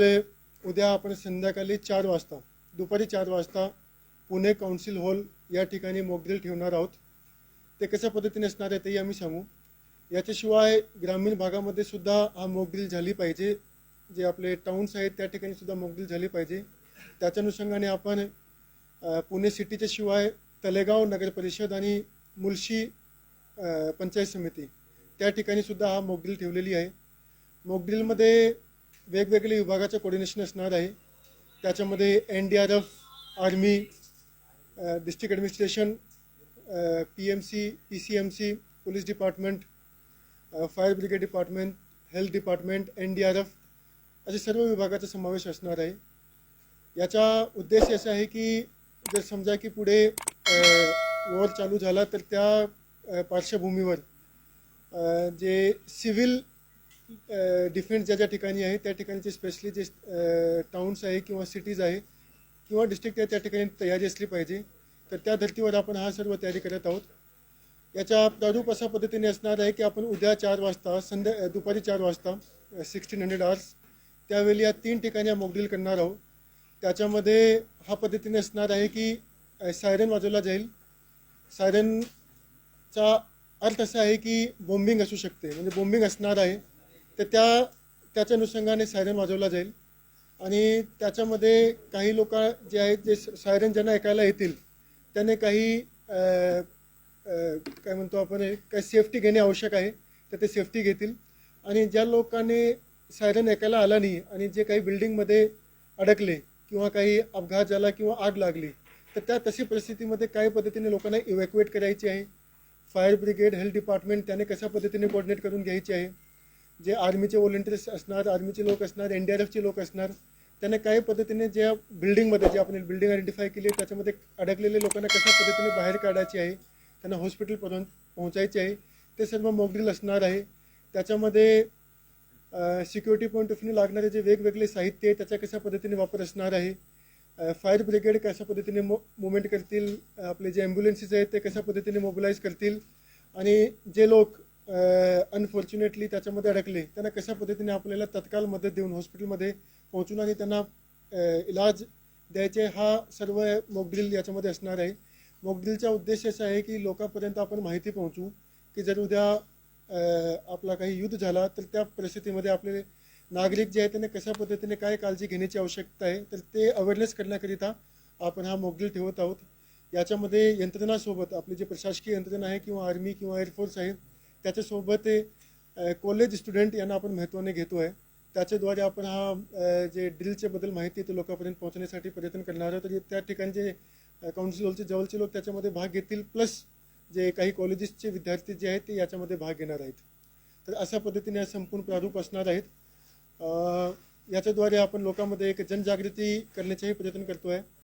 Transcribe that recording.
उद्या आपण संध्याकाळी चार वाजता दुपारी चार वाजता पुणे काउन्सिल हॉल या ठिकाणी मोकड्रिल ठेवणार आहोत. ते कशा पद्धतीने असणार आहे तेही आम्ही सांगू. याच्याशिवाय ग्रामीण भागामध्ये सुद्धा हा मोकड्रिल झाली पाहिजे. जे आपले टाउन्स आहेत त्या ठिकाणी सुद्धा मोकड्रिल झाली पाहिजे. त्याच्या अनुषंगाने आपण पुणे सिटीच्या शिवाय तलेगाव नगरपरिषद आणि मुलशी पंचायत समिती त्या ठिकाणी सुद्धा हा मोकड्रिल ठेवलेली आहे. मोकड्रिलमध्ये वेगवेगळे विभागाचं कोऑर्डिनेशन असणार आहे. त्याच्यामध्ये N D R F army district administration P M C P C M C police department fire brigade department health department N D R F असे सर्व विभागाचा समावेश असणार आहे. याचा उद्देश असा आहे की जर समजा की पुढे वॉर चालू झाला तर त्या पार्श्वभूमीवर जे सिव्हिल डिफेन्स ज्या ज्या ठिकाणी आहे त्या ठिकाणचे स्पेशली जे टाउन्स आहे किंवा सिटीज आहे किंवा डिस्ट्रिक्ट आहे त्या ठिकाणी तयारी असली पाहिजे. तर त्या धर्तीवर आपण हा सर्व तयारी करत आहोत. याचा प्रारूप अशा पद्धतीने असणार आहे की आपण उद्या चार वाजता संध्या दुपारी चार वाजता सिक्स्टीन हंड्रेड आवर्स त्यावेळी या तीन ठिकाणी मॉकड्रिल करणार आहोत. त्याच्यामध्ये हा पद्धतीने असणार आहे की सायरन वाजवला जाईल. सायरनचा अर्थ असा आहे की बॉम्बिंग असू शकते. म्हणजे बॉम्बिंग असणार आहे. तर त्या त्याच्या अनुषंगाने सायरन वाजवला जाईल. आणि त्याच्यामध्ये काही लोक जे आहेत जे सायरन ज्यांना ऐकायला येतील त्याने काही काय म्हणतो आपण काही सेफ्टी घेणे आवश्यक आहे तर ते सेफ्टी घेतील. आणि ज्या लोकांनी सायरन ऐकायला आला नाही आणि जे काही बिल्डिंगमध्ये अडकले किंवा काही अपघात झाला किंवा आग लागली तर त्या तशी परिस्थितीमध्ये काय पद्धतीने लोकांना इव्हॅक्युएट करायची आहे? फायर ब्रिगेड हेल्थ डिपार्टमेंट त्याने कशा पद्धतीने कोऑर्डिनेट करून घ्यायची आहे? जे आर्मीचे व्हॉलेंटियर्स असणार आर्मीचे लोक असणार एन डी आर एफचे लोक असणार त्यांना काही पद्धतीने ज्या बिल्डिंगमध्ये जे आपण बिल्डिंग आयडेंटिफाय केली आहे त्याच्यामध्ये अडकलेल्या लोकांना कशा पद्धतीने बाहेर काढायची आहे त्यांना हॉस्पिटलपर्यंत पोहोचायचे आहे ते सर्व मॉकड्रिल असणार आहे. त्याच्यामध्ये सिक्युरिटी पॉईंट ऑफ व्ह्यू लागणारे जे वेगवेगळे साहित्य आहे त्याचा कशा पद्धतीने वापर असणार आहे फायर ब्रिगेड कशा पद्धतीने मो मुवमेंट करतील आपले जे ॲम्ब्युलन्सेस आहेत ते कशा पद्धतीने मोबिलाईज करतील आणि जे लोक अनफॉर्च्युनेटली त्याच्यामध्ये अडकले. त्यांना कशा पद्धतीने आपल्याला तत्काळ मदत देऊन हॉस्पिटलमध्ये पोहोचून आणि त्यांना इलाज द्यायचे हा सर्व मॉकड्रिल याच्यामध्ये असणार आहे. मॉकड्रिलचा उद्देश असा आहे की लोकांपर्यंत आपण माहिती पोहोचू की जर उद्या आपला काही युद्ध झाला तर त्या परिस्थितीमध्ये आपले नागरिक जे आहेत त्यांना कशा पद्धतीने काय काळजी घेण्याची आवश्यकता आहे तर ते अवेअरनेस करण्याकरिता आपण हा मॉकड्रिल ठेवत आहोत. याच्यामध्ये यंत्रणासोबत आपली जे प्रशासकीय यंत्रणा आहे किंवा आर्मी किंवा एअरफोर्स आहे त्याच्यासोबत कॉलेज स्टुडंट यांना आपण महत्त्वाने घेतो आहे त्याच्याद्वारे आपण हा जे ड्रिलच्याबद्दल माहिती आहे ते लोकांपर्यंत पोहोचण्यासाठी प्रयत्न करणार आहोत. तर त्या ठिकाणचे काउन्सिल हॉलचे जवळचे लोक त्याच्यामध्ये भाग घेतील प्लस जे काही कॉलेजेसचे विद्यार्थी जे आहेत ते याच्यामध्ये भाग घेणार आहेत. तर अशा पद्धतीने संपूर्ण प्रारूप असणार आहेत. याच्याद्वारे आपण लोकांमध्ये एक जनजागृती करण्याचाही प्रयत्न करतो आहे